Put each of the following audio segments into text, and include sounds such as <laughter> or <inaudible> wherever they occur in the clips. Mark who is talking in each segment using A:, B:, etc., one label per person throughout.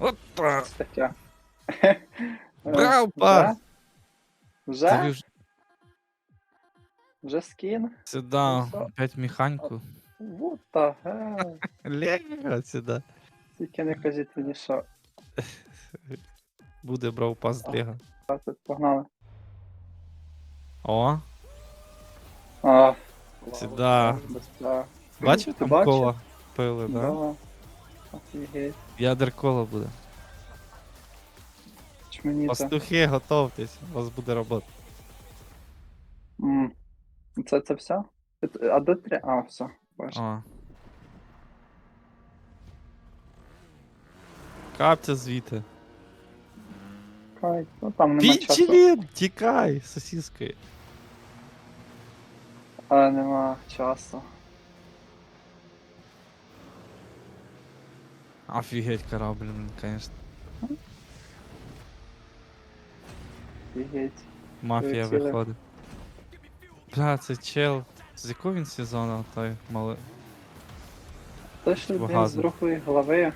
A: Опа!
B: Ось таке.
A: Браво,
B: Вже?
A: пас!
B: Вже?
A: Тобі
B: Вже скін?
A: сюди,
B: Ну,
A: опять механіку.
B: Вот hell.
A: Лего сюди.
B: Тільки не кажіть мені, що.
A: Буде брав пас з Лего.
B: Так, тут Погнали.
A: О,
B: А,
A: Сюда. Бачив
B: Ти
A: там
B: бачив?
A: кола пили, да?
B: Да. Офігеть.
A: Ядер кола буде.
B: Чмені це.
A: Пастухи, готовтесь, у вас буде робота.
B: М. Це, це все? Це- А де три? А, все. Бачу.
A: О. Капця звідти.
B: Кай. Ну там нема часу.
A: Пінчелін! Тікай, сосіскою.
B: Але нема часу.
A: Офігеть корабль, блін, конечно.
B: Офігеть.
A: Мафія
B: Полетіли.
A: виходить. Бля, це чел. З якого він сезону той малий?
B: Точно він з
A: Багато.
B: другої голови.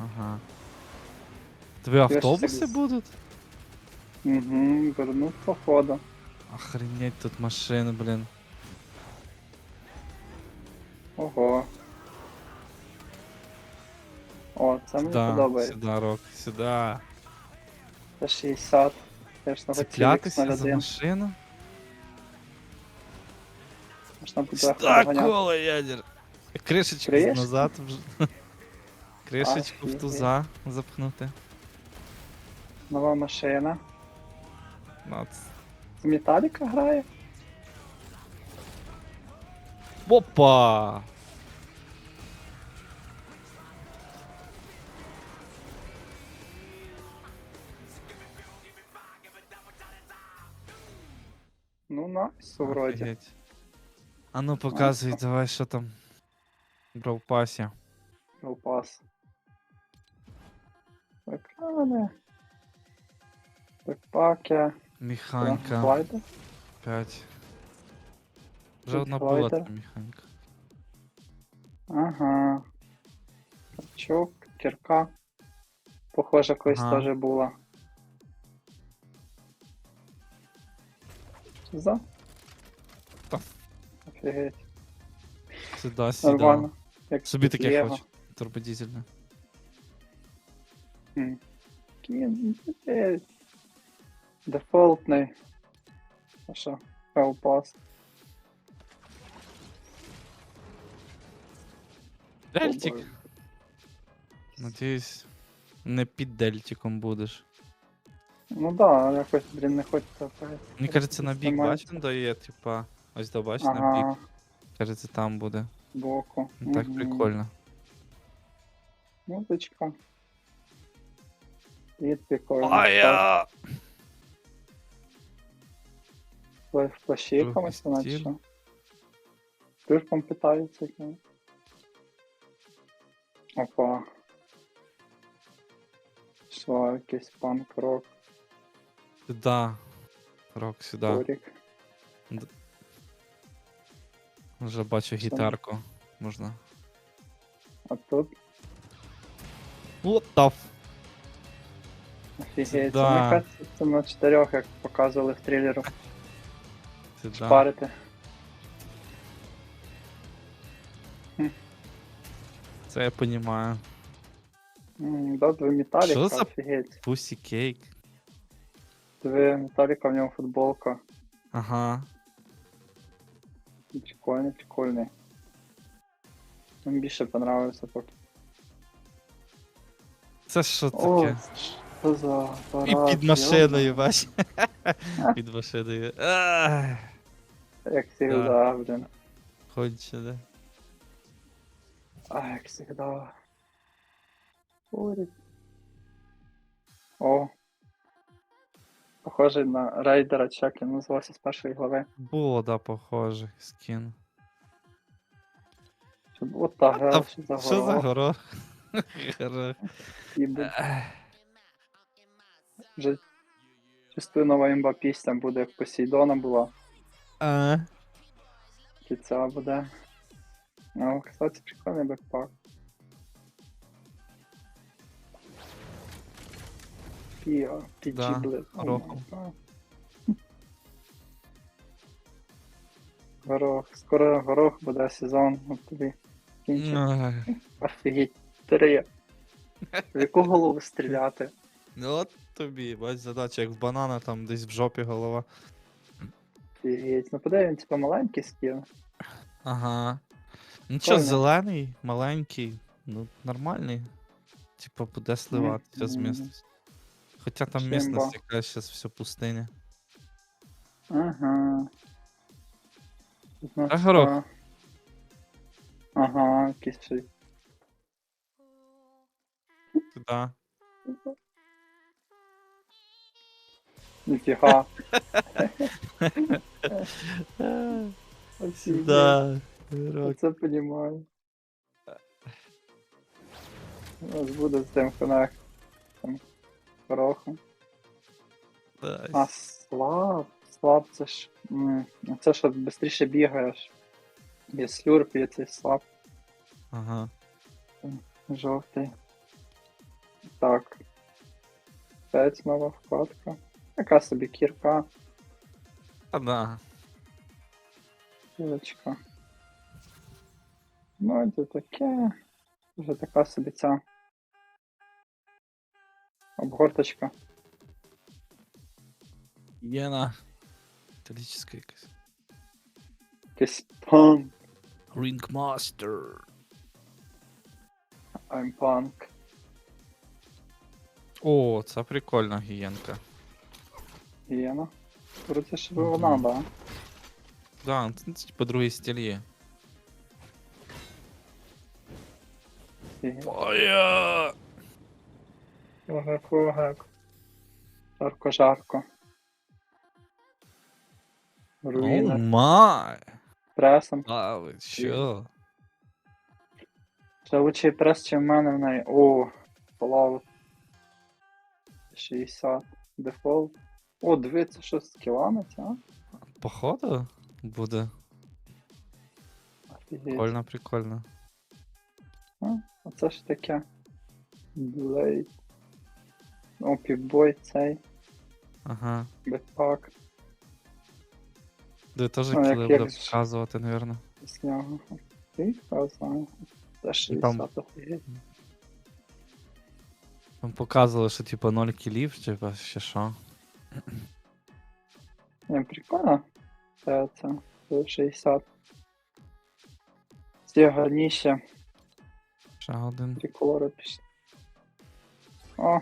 A: Ага. Тобі
B: ж
A: автобуси
B: так-
A: будуть?
B: Угу, вернув походу.
A: Охренеть тут машини, блін.
B: Ого. О, це мені
A: Сюда,
B: подобається.
A: сюди, рок, сюди.
B: Це 60. Теж на
A: Цеплятися за
B: 01.
A: машину?
B: Можна буде
A: Сюда,
B: доганяти.
A: кола, ядер. Кришечку
B: Криєш?
A: назад вже. <laughs> Кришечку в
B: Офігеть.
A: туза запхнути.
B: Нова машина.
A: Ну,
B: З Металіка грає?
A: Опа!
B: Найс, вроді.
A: А ну показуй, давай, що там. Бравпасі.
B: Пас. Екрани. Бекпаки.
A: Механіка.
B: Слайди.
A: 5. Вже одна була
B: слайдер.
A: та.
B: Ага. Качок, кірка. Похоже, колись
A: Ага.
B: теж була. За?
A: Та.
B: Офігеть.
A: Сюди, сюди.
B: Нормально. Як
A: Собі таке
B: Лего.
A: хочу. Турбодізельне.
B: М. Кін, е, Дефолтний. А що? Хелпас.
A: Дельтик. Надіюсь, не під дельтиком будеш.
B: Ну да, якось, блін, не хочеться. опять.
A: Мені кажеться, на бік
B: Знімаю.
A: бачиш, дає, типа. Ось до бач на
B: Ага,
A: бік. Кажеться, там буде.
B: боку.
A: Ну, Так
B: Мгм.
A: прикольно.
B: Музичка. І прикольно.
A: А я!
B: Ви в плащі
A: Другий
B: якомусь вона чи
A: стіль.
B: що? Плюшком питаються. якимось? Опа. Що, якийсь панк-рок,
A: Сюда. Рок сюди.
B: турік.
A: Вже бачу гітарку. Можна.
B: А тут
A: What the f...
B: офігеть.
A: Да.
B: Мені кажеться, це на чотирьох, як показували в трилеру.
A: Сюда.
B: Парити.
A: Це я понімаю.
B: М, Да, дві металіка,
A: Що за-
B: офігеть.
A: Пусі кейк.
B: Дві металіка, в ньому футболка.
A: Ага.
B: Прикольний, прикольний. Мені більше понравився поки.
A: Це що
B: О,
A: таке?
B: що за
A: І під машиною, бач. <laughs> Під машиною. Ах,
B: йо. Як завжди, блін.
A: Кончене.
B: А, як завжди. Курить. О. Похожий на рейдера, чи як він називався з першої глави.
A: Було, да, похоже, скін.
B: Що було та гра, що за
A: Що за
B: гора.
A: Горох.
B: І буде вже чистою нова імба пісня буде, як Посейдона була.
A: А,
B: І ця буде. Ну, кстати, прикольний бекпак. PG, PG
A: Да,
B: гад. Горох. Скоро горох буде сезон. От тобі. Кінчик.
A: Ай,
B: Офігеть. Три. В яку голову стріляти?
A: Ну от тобі, бач, задача, як в банана, там десь в жопі голова.
B: Офігеть. Ну подай він типа маленький скін.
A: Ага. Нічого,
B: Прикольно.
A: зелений, маленький, ну нормальний. Типа буде сливатися з
B: Мгм.
A: Місцевості. Хоча там
B: Чимба.
A: місцевість якась зараз все пустиня.
B: Ага. Значить,
A: А горох?
B: а. Ага, якийсь ще.
A: Туди.
B: Ніфіга. Офігеть.
A: Сюда. Рок.
B: Оце понімаю. У нас буде з тим конек. Горохом.
A: Дай.
B: А слаб. Слаб це ж. м, Це що швидше бігаєш. Є слюрп, є цей слаб
A: Ага.
B: жовтий. Так. П'ять нова вкладка. Така собі кірка,
A: А да.
B: кілочка. Ну, це таке. Вже така собі ця. Обгорточка.
A: Єна. Металічна якась.
B: Якийсь панк.
A: Ringmaster.
B: I'm punk.
A: О, це прикольна гієнка.
B: Гієна. Вроді ж
A: Мгм.
B: вона, да.
A: Да, це, це типа другий стиль є.
B: Гієна.
A: Фая!
B: Ого, фугак. Жарко, жарко.
A: О
B: Руїна.
A: май!
B: Пресом.
A: А ви що?
B: Ще лучший прес, чим в мене в неї. О, Fallout. 60. Дефолт. О, дивіться, що з кілами, а?
A: Походу буде.
B: Офігеть.
A: Прикольно, прикольно.
B: Оце ж таке. Блейд. О, півбой цей.
A: Ага.
B: Бетпак.
A: Де теж
B: Ну, як-
A: кіли
B: як
A: буде
B: ж-
A: показувати, напевно.
B: З нього. Ти знаю. Це
A: там-
B: 60 офігеть.
A: Там показували, що типа 0 кілів, типа ще що.
B: Не, прикольно. Це, це, це 60. Ці гарніші
A: Ще один.
B: триколори пішли. О!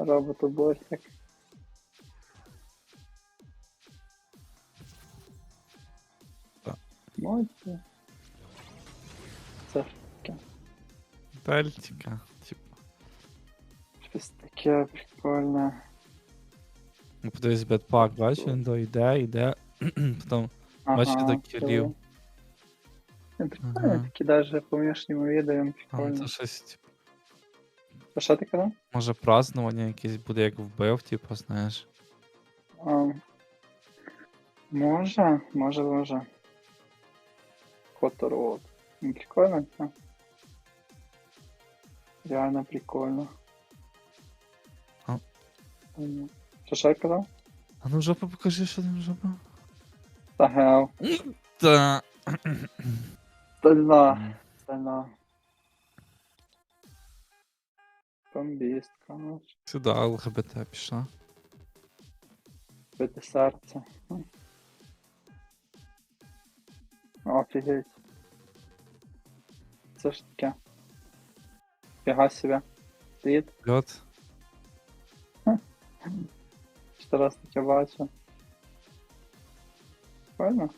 B: Хе. Роботобойсик.
A: Так.
B: Мойці. Це
A: Дельтика. Типа.
B: щось таке прикольне.
A: Ну, подивись, бедпак, бачиш, він до йде, йде. <clears throat> Потім Бачите, до кілів.
B: це- Не прикольно,
A: Ага.
B: такі навіть по внешньому відео
A: а,
B: прикольно.
A: це щось, типу,
B: Та що ти казав?
A: може празднування якесь буде, як вбив, типу, знаєш.
B: А, може, може, може. Хоторот. Ну, прикольно це. Реально прикольно.
A: А.
B: Що що я казав?
A: А ну жопу покажи, що там жопа.
B: Та гел.
A: Та.
B: Стальна. Стальна. Бомбістка. ну,
A: Сюди ЛГБТ пішла.
B: Бити серце. М. Офігеть. Це ж таке. Фіга себе. Світ.
A: Льот.
B: Ще раз таке бачу. Прикольно.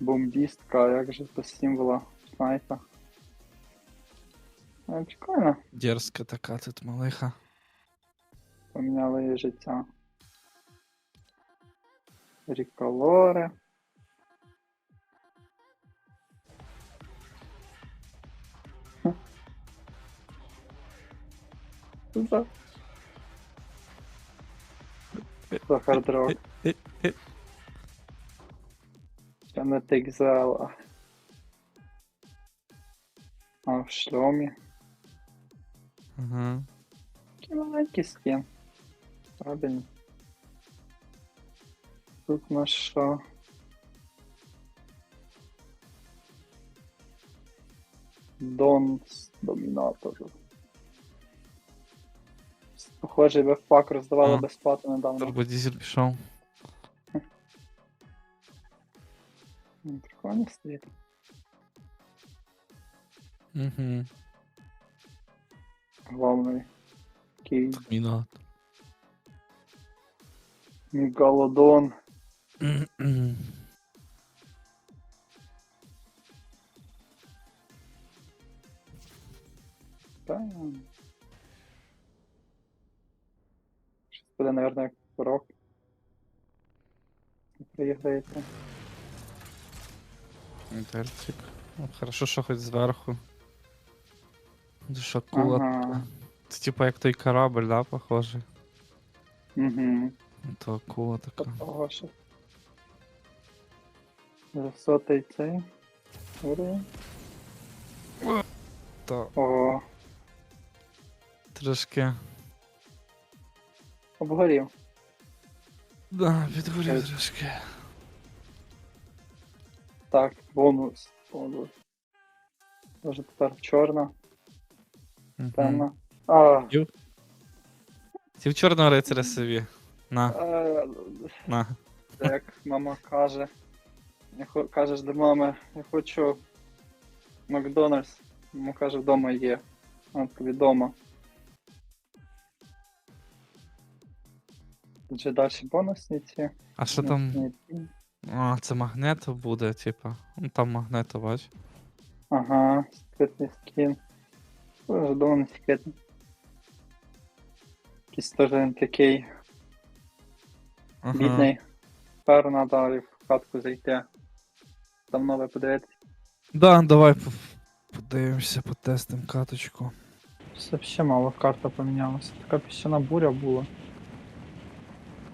B: Бомбістка, як же без символа снайпа. Е, Прикольно.
A: Дерзка така тут малиха.
B: Поміняли її життя. Ріколори. За. За хардрок. Ще не текзела. А в шльомі.
A: Ага.
B: Такий маленький скін. Правильно. Тут у нас що? Донс Домінатор. Похоже, веб-пак роздавали
A: А.
B: безплатно недавно.
A: Турбодізель пішов.
B: М, Прикольно стоїть.
A: Угу.
B: Главний. Такий
A: Термінатор.
B: мегалодон. Та. Щось буде, наверное, як урок. Приїхаєте.
A: Ну, хорошо, що хоч зверху. Душа кула.
B: Ага.
A: Це типа як той корабль, да, похожий?
B: Угу.
A: То акула така.
B: Сотий цей. Уровень.
A: То
B: Ого.
A: трошки.
B: Обгорів.
A: Да, підгорів трошки.
B: Так, бонус. Бонус. Може тепер чорна, Темна. А,
A: Ті в чорного рицаря собі. На,
B: е,
A: на.
B: як мама каже. Я хо- кажеш до мами, я хочу Макдональдс. Мама каже, вдома є. А тобі вдома. Же далі бонусні ці.
A: А що там? А, це магнето буде, типа. Ну там магнето, бач.
B: Ага, секретний скін. Дуже давно секретний. Якийсь теж він такий
A: Ага.
B: бідний. Тепер треба в хатку зайти. Там нове подивитися.
A: Да, давай по- подивимося, потестимо каточку.
B: Все ще мало карта помінялася. Така піщана буря була.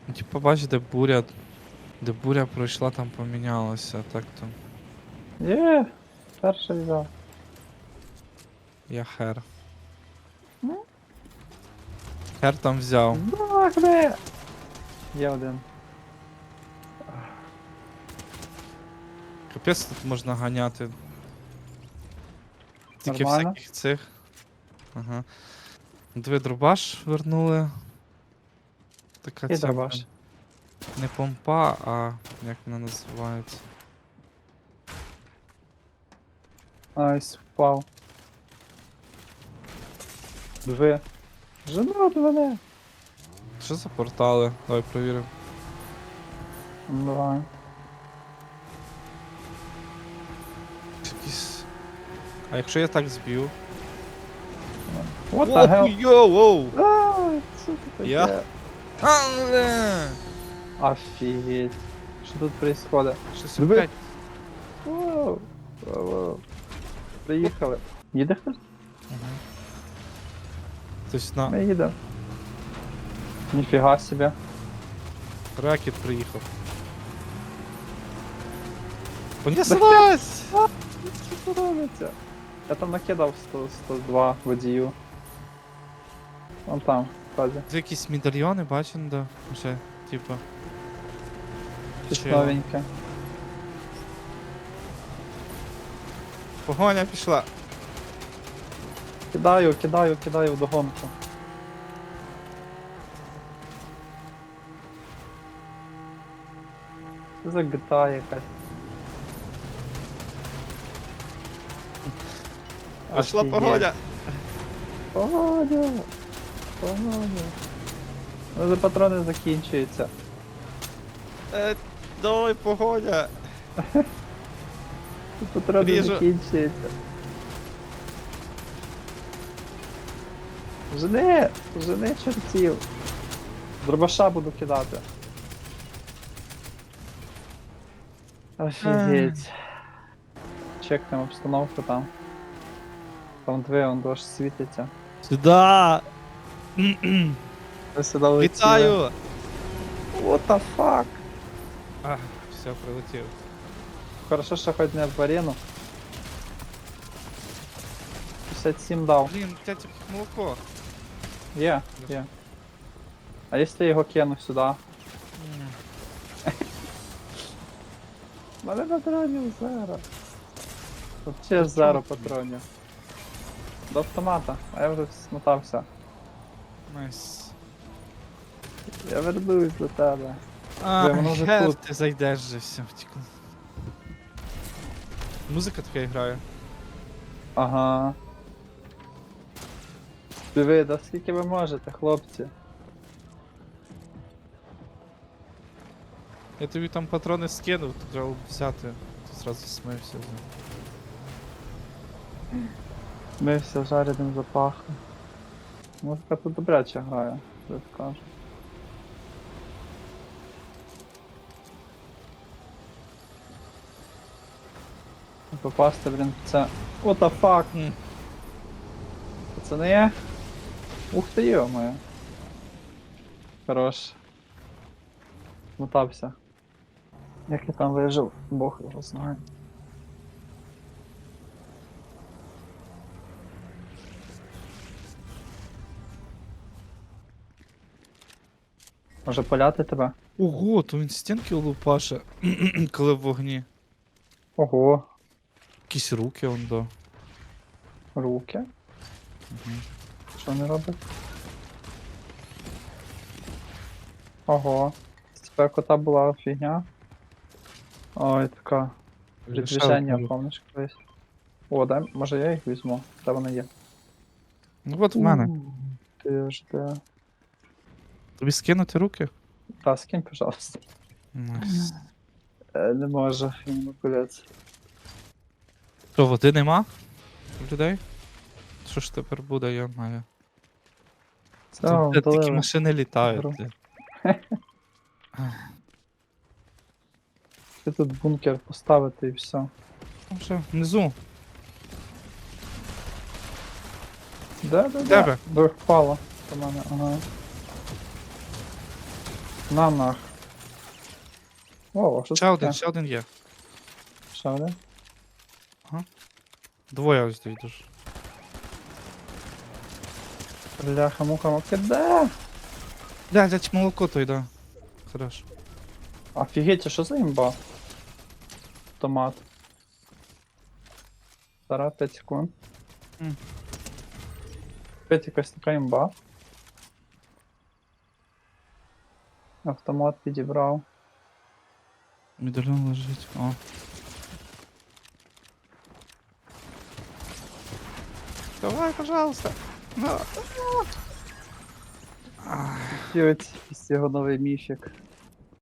A: Ну, Типа, бач, де буря. Де буря пройшла, там помінялося, так то.
B: Є, перший взяв.
A: Я хер.
B: Ну?
A: Хер там взяв.
B: Де? Є один.
A: Капець тут можна ганяти. Тільки
B: Нормально?
A: всяких цих. Ага. Диви дробаш вернули. Така
B: І
A: ця,
B: дробаш.
A: Не помпа, а як вона називається.
B: Айс, впав. Дві. Жену мене.
A: Що за портали? Давай провіримо.
B: Давай.
A: Якісь. А якщо я так зб'ю?
B: What the hell?
A: Йоу, воу!
B: А, що це таке?
A: Я? Але!
B: Офігеть. Що тут происходит?
A: Щось
B: Диви.
A: опять.
B: Воу. Воу, воу. Приїхали. Їде хтось?
A: Ага. Тобто на
B: Ми їдемо. Ніфіга себе.
A: ракет приїхав. Понеслась!
B: Що це робиться? Я там накидав 100, 102 водію. Вон там, сзади.
A: Це якісь медальйони, бачимо, да? Вже, типа.
B: Щось новеньке.
A: Погоня пішла.
B: Кидаю, кидаю, кидаю вдогонку. Що за GTA якась?
A: Пішла
B: Офігеть.
A: погоня.
B: Погодя! Погодя! Ну, вже патрони закінчуються.
A: Е, давай погоня. <laughs>
B: Патрони
A: Ріжу.
B: закінчуються. Жени! Жени чортів! Дробаша буду кидати. Офігеть. Чекнемо обстановку там. Там дві, он дощ світиться.
A: Сюда!
B: Ви сюди летіли.
A: Вітаю!
B: What the fuck?
A: А, все, прилетів.
B: Хорошо, що хоч не в арену. 57 дав.
A: Блін, тятя молоко.
B: Є, є. А якщо я його кину сюди? Мене патронів зеро. Вообще зеро патронів. До автомата, а я вже смотався.
A: Найс.
B: Я вернусь до тебе.
A: А,
B: воно вже
A: хер
B: тут.
A: ти зайдеш же все, втекло. Музика така грає.
B: Ага. Диви, да скільки ви можете, хлопці?
A: Я тобі там патрони скинув, то треба взяти. Ти зразу смився.
B: Ми все жареним запахом. Музика тут добряче грає, що я скажу. Попасти, блін, це. What the fuck? Пацани. Ух ти йо моє. Хорош. Мотався. Як я там вижив, Бог його знає. Може поляти тебе?
A: Ого, то він стінки лупаше, <clears throat> коли в вогні.
B: Ого,
A: Якісь руки он до.
B: руки.
A: Мгм.
B: Що не робить? Ого. З кота була фігня. Ой, така. Підвішення, помниш колись. О, дай, може я їх візьму, де вони є.
A: Ну от в мене.
B: Ти ж де.
A: Тобі скинути руки?
B: Та, скинь, пожалуйста.
A: Найс.
B: Е, не можу, маніпуляція.
A: Що, води нема? У людей? Що ж тепер буде, я маю. Тут де такі машини літають.
B: Ти тут бункер поставити і все.
A: Там вже внизу.
B: Де, Де
A: ви?
B: де? До впало до мене, ага. На нах. О, що
A: Ще
B: це
A: один,
B: таке?
A: ще один є.
B: Ще один?
A: Двоє ось йдеш.
B: Бляха, муха, муха, де?
A: Бля, дядь, молоко той, да. Хорош.
B: Офігеть, а що за імба? Томат. Зараз 5 секунд.
A: М.
B: Опять якась така імба. Автомат підібрав.
A: Медальон лежить. О. Давай, пожалуйста.
B: Ось його новий міфік.